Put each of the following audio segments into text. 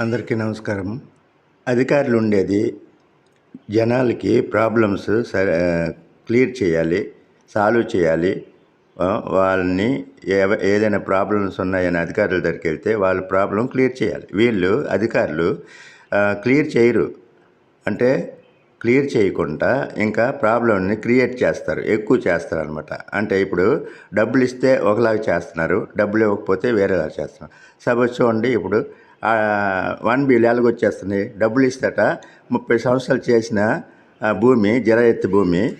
అందరికీ నమస్కారం. అధికారులు ఉండేది జనాలకి ప్రాబ్లమ్స్ సరే క్లియర్ చేయాలి సాల్వ్ చేయాలి. వాళ్ళని ఏదైనా ప్రాబ్లమ్స్ ఉన్నాయని అధికారుల దగ్గరికి వెళ్తే వాళ్ళ ప్రాబ్లం క్లియర్ చేయాలి. వీళ్ళు అధికారులు క్లియర్ చేయరు. అంటే క్లియర్ చేయకుండా ఇంకా ప్రాబ్లమ్ని క్రియేట్ చేస్తారు. ఎక్కువ చేస్తారు అనమాట అంటే ఇప్పుడు డబ్బులు ఇస్తే ఒకలాగా చేస్తున్నారు డబ్బులు ఇవ్వకపోతే వేరేలా చేస్తున్నారు. సపోజ్ చూడండి ఇప్పుడు వన్ బిల్ ఎలాగొచ్చేస్తుంది డబ్బులు ఇస్తాట ముప్పై సంవత్సరాలు చేసిన భూమి జర ఎత్తి భూమి.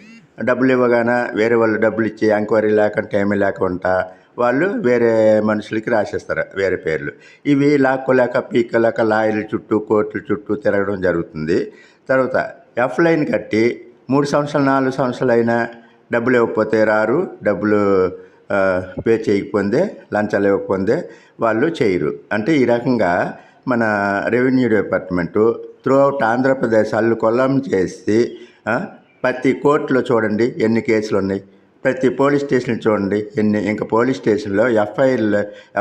డబ్బులు ఇవ్వగానే వేరే వాళ్ళు డబ్బులు ఇచ్చి ఎంక్వైరీ లేకుండా ఏమీ లేకుండా వాళ్ళు వేరే మనుషులకి రాసేస్తారు వేరే పేర్లు. ఇవి లాక్కోలేక పీక్కలేక లాయర్ల చుట్టూ కోర్టుల చుట్టూ తిరగడం జరుగుతుంది. తర్వాత ఎఫ్ లైన్ కట్టి మూడు సంవత్సరాలు నాలుగు సంవత్సరాలు అయినా డబ్బులు ఇవ్వకపోతే రారు. డబ్బులు పే చేయకపోతే లంచాలు ఇవ్వకపోతే వాళ్ళు చేయరు. అంటే ఈ రకంగా మన revenue department throughout Andhra Pradesh అల్లు కొల్లం చేసి ప్రతి కోర్టులో చూడండి ఎన్ని కేసులు ఉన్నాయి ప్రతి పోలీస్ స్టేషన్ చూడండి ఎన్ని ఇంకా పోలీస్ స్టేషన్లో ఎఫ్ఐఆర్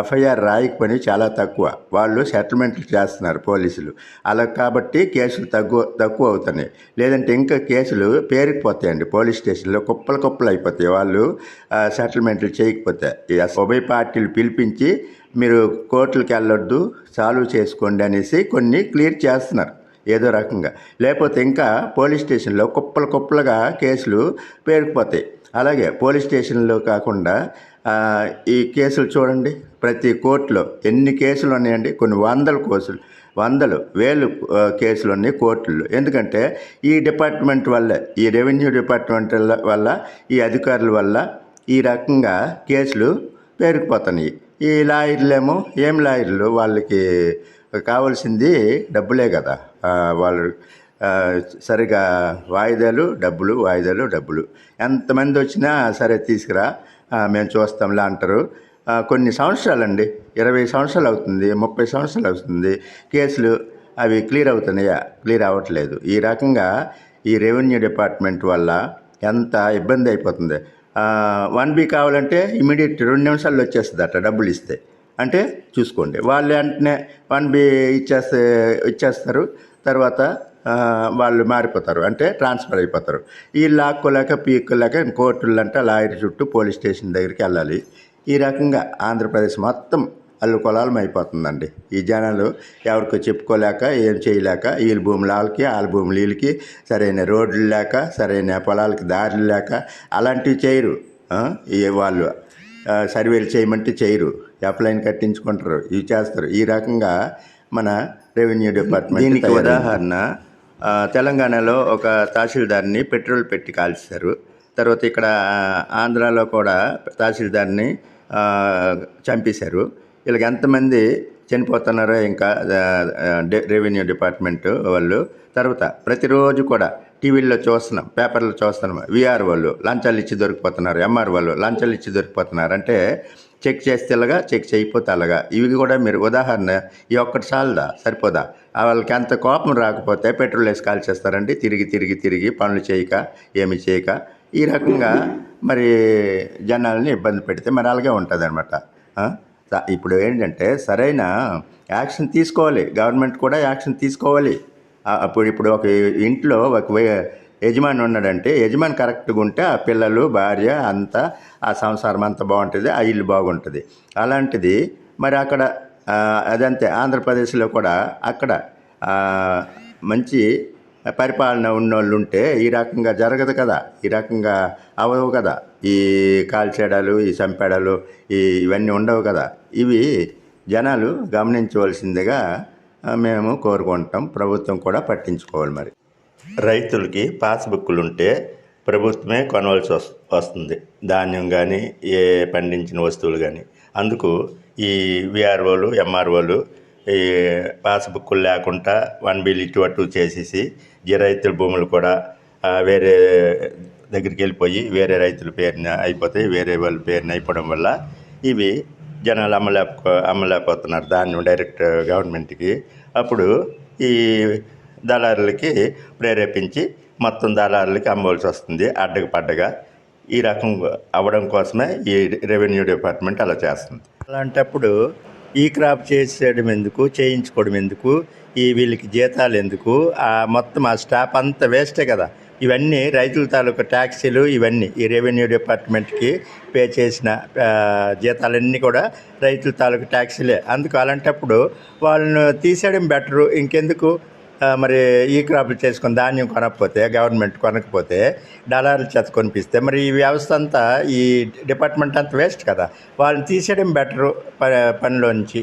ఎఫ్ఐఆర్ రాయకపోయి చాలా తక్కువ. వాళ్ళు సెటిల్మెంట్లు చేస్తున్నారు పోలీసులు. అలా కాబట్టి కేసులు తగ్గు తక్కువ అవుతున్నాయి. లేదంటే ఇంకా కేసులు పేరుకుపోతాయండి పోలీస్ స్టేషన్లో. కుప్పలు కుప్పలు అయిపోతాయి. వాళ్ళు సెటిల్మెంట్లు చేయకపోతే. ఉభయ పార్టీలు పిలిపించి మీరు కోర్టులకు వెళ్ళొద్దు సాల్వ్ చేసుకోండి అనేసి కొన్ని క్లియర్ చేస్తున్నారు ఏదో రకంగా. లేకపోతే ఇంకా పోలీస్ స్టేషన్లో కుప్పలు కుప్పలుగా కేసులు పేరుకుపోతాయి. అలాగే పోలీస్ స్టేషన్లో కాకుండా ఈ కేసులు చూడండి. ప్రతి కోర్టులో ఎన్ని కేసులు ఉన్నాయండి? కొన్ని వందల కేసులు వందలు వేలు కేసులు ఉన్నాయి కోర్టుల్లో. ఎందుకంటే ఈ డిపార్ట్మెంట్ వల్ల ఈ రెవెన్యూ డిపార్ట్మెంట్ వల్ల- ఈ అధికారుల వల్ల ఈ రకంగా కేసులు పేరుకుపోతున్నాయి. ఈ లాయర్లేమో ఏం లాయర్లు? వాళ్ళకి కావాల్సింది డబ్బులే కదా. వాళ్ళు సరిగా వాయిదాలు డబ్బులు వాయిదాలు డబ్బులు. ఎంతమంది వచ్చినా సరే తీసుకురా మేము చూస్తాంలే అంటారు. కొన్ని సంవత్సరాలండి ఇరవై సంవత్సరాలు అవుతుంది ముప్పై సంవత్సరాలు అవుతుంది. కేసులు అవి క్లియర్ అవుతున్నాయా? క్లియర్ అవ్వట్లేదు. ఈ రకంగా ఈ రెవెన్యూ డిపార్ట్మెంట్ వల్ల ఎంత ఇబ్బంది అయిపోతుంది? వన్ బీ కావాలంటే ఇమీడియట్ రెండు నిమిషాల్లో వచ్చేస్తుంది అట్లా డబ్బులు ఇస్తే. అంటే చూసుకోండి. వాళ్ళు వెంటనే వన్ బి ఇచ్చేస్తే ఇచ్చేస్తారు. తర్వాత వాళ్ళు మారిపోతారు. అంటే ట్రాన్స్ఫర్ అయిపోతారు. ఈ లాక్కోలేక పీక్కోలేక కోర్టులంటే లాయర్ చుట్టూ పోలీస్ స్టేషన్ దగ్గరికి వెళ్ళాలి. ఈ రకంగా ఆంధ్రప్రదేశ్ మొత్తం అల్లు కొలాలం అయిపోతుందండి. ఈ జనాలు ఎవరికో చెప్పుకోలేక ఏం చేయలేక వీళ్ళ భూములు వాళ్ళకి వాళ్ళ భూములు వీళ్ళకి సరైన రోడ్లు లేక సరైన పొలాలకి దారులు లేక అలాంటివి చేయరు. వాళ్ళు సర్వేలు చేయమంటే చేయరు. ఎప్లైన్ కట్టించుకుంటారు. ఇవి చేస్తారు. ఈ రకంగా మన రెవెన్యూ డిపార్ట్మెంట్ దీనికి ఉదాహరణ తెలంగాణలో ఒక తహసీల్దార్ని పెట్రోల్ పెట్టి కాల్చారు. తర్వాత ఇక్కడ ఆంధ్రాలో కూడా తహసీల్దార్ని చంపేశారు. వీళ్ళకి ఎంతమంది చనిపోతున్నారో ఇంకా రెవెన్యూ డిపార్ట్మెంట్ వాళ్ళు తర్వాత ప్రతిరోజు కూడా టీవీల్లో చూస్తున్నాం పేపర్లో చూస్తున్నాం. విఆర్ వాళ్ళు లంచాలు ఇచ్చి దొరికిపోతున్నారు ఎంఆర్ వాళ్ళు లంచాలు ఇచ్చి దొరికిపోతున్నారు అంటే చెక్ చేస్తే అలాగా చెక్ చేయకపోతే అలాగా. ఇవి కూడా మీరు ఉదాహరణ ఈ ఒక్కటి చాలదా? సరిపోదా? వాళ్ళకి అంత కోపం రాకపోతే పెట్రోల్ వేసి కాల్చేస్తారండి. తిరిగి తిరిగి తిరిగి పనులు చేయక ఏమి చేయక. ఈ రకంగా మరి జనాల్ని ఇబ్బంది పెడితే మరి అలాగే ఉంటుంది అనమాట ఇప్పుడు ఏంటంటే సరైన యాక్షన్ తీసుకోవాలి. గవర్నమెంట్ కూడా యాక్షన్ తీసుకోవాలి. అప్పుడు ఇప్పుడు ఒక ఇంట్లో ఒక వే- యజమాని ఉన్నాడంటే యజమాని కరెక్ట్గా ఉంటే ఆ పిల్లలు భార్య అంతా ఆ సంసారం అంతా బాగుంటుంది ఆ ఇల్లు బాగుంటుంది. అలాంటిది మరి అక్కడ అదంతే ఆంధ్రప్రదేశ్లో కూడా అక్కడ మంచి పరిపాలన ఉన్నోళ్ళు ఉంటే ఈ రకంగా జరగదు కదా ఈ రకంగా అవ్వవు కదా. ఈ కాల్చేడాలు ఈ చంపేడాలు ఈ ఇవన్నీ ఉండవు కదా. ఇవి జనాలు గమనించవలసిందిగా మేము కోరుకుంటాం. ప్రభుత్వం కూడా పట్టించుకోవాలి మరి. రైతులకి పాస్బుక్లు ఉంటే ప్రభుత్వమే కొనవలసి వస్తుంది. ధాన్యం కానీ ఏ పండించిన వస్తువులు కానీ అందుకు ఈ విఆర్ఓలు ఎంఆర్ఓలు ఈ పాస్బుక్లు లేకుండా వన్ బిల్ ఇటు అటు చేసేసి ఈ రైతుల భూములు కూడా వేరే దగ్గరికి వెళ్ళిపోయి వేరే రైతుల పేరున అయిపోతాయి. వేరే వాళ్ళ పేరున అయిపోవడం వల్ల ఇవి జనాలు అమ్మలేక అమ్మలేకపోతున్నారు ధాన్యం డైరెక్ట్ గవర్నమెంట్కి అప్పుడు ఈ దళారులకి ప్రేరేపించి మొత్తం దళారులకి అమ్మవలసి వస్తుంది అడ్డకు పడ్డగా. ఈ రకం అవ్వడం కోసమే ఈ రెవెన్యూ డిపార్ట్మెంట్ అలా చేస్తుంది. అలాంటప్పుడు ఈ క్రాప్ చేసేయడం ఎందుకు చేయించుకోవడం ఎందుకు ఈ వీళ్ళకి జీతాలు ఎందుకు ఆ మొత్తం ఆ స్టాఫ్ అంతా వేస్టే కదా. ఇవన్నీ రైతుల తాలూకు ట్యాక్సీలు ఇవన్నీ ఈ రెవెన్యూ డిపార్ట్మెంట్కి పే చేసిన జీతాలన్నీ కూడా రైతుల తాలూకు ట్యాక్సీలే. అందుకు అలాంటప్పుడు వాళ్ళను తీసేయడం బెటరు. ఇంకెందుకు? మరి ఈ క్రాప్లు చేసుకుని ధాన్యం కొనకపోతే గవర్నమెంట్ కొనకపోతే డాలర్లు చేత కొనిపిస్తే మరి ఈ వ్యవస్థ అంతా ఈ డిపార్ట్మెంట్ అంతా వేస్ట్ కదా. వాళ్ళని తీసేయడం బెటరు ప పనిలోంచి.